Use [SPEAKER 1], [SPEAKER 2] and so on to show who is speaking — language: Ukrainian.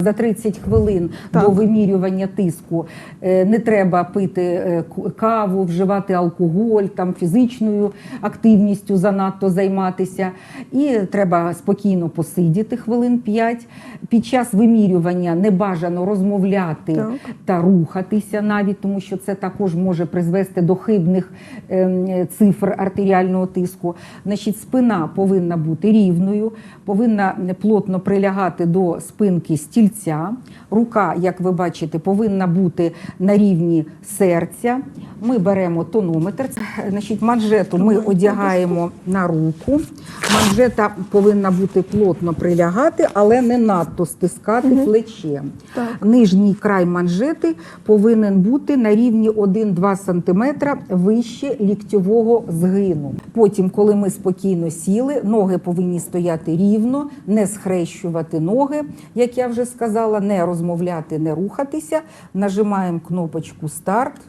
[SPEAKER 1] За 30 хвилин
[SPEAKER 2] Так.
[SPEAKER 1] до вимірювання тиску е, не треба пити е, каву, вживати алкоголь, там фізичною активністю занадто займатися. І треба спокійно посидіти хвилин 5. Під час вимірювання не бажано розмовляти
[SPEAKER 2] Так.
[SPEAKER 1] та рухатися навіть, тому що це також може призвести до хибних ем, цифр артеріального тиску. Значить, спина повинна бути рівною, повинна плотно прилягати до спинки стільця. Рука, як ви бачите, повинна бути на рівні серця. Ми беремо тонометр. Значить, манжету ми одягаємо на руку. Манжета повинна бути плотно прилягати, але не надто стискати плечем.
[SPEAKER 2] Так.
[SPEAKER 1] Нижній край манжети повинен бути на рівні 1-2 см вище ліктьового згину. Потім, коли ми спокійно сіли, ноги повинні стояти рівно, не схрещувати ноги, як я вже сказала, не розмовляти, не рухатися. Нажимаємо кнопочку старт.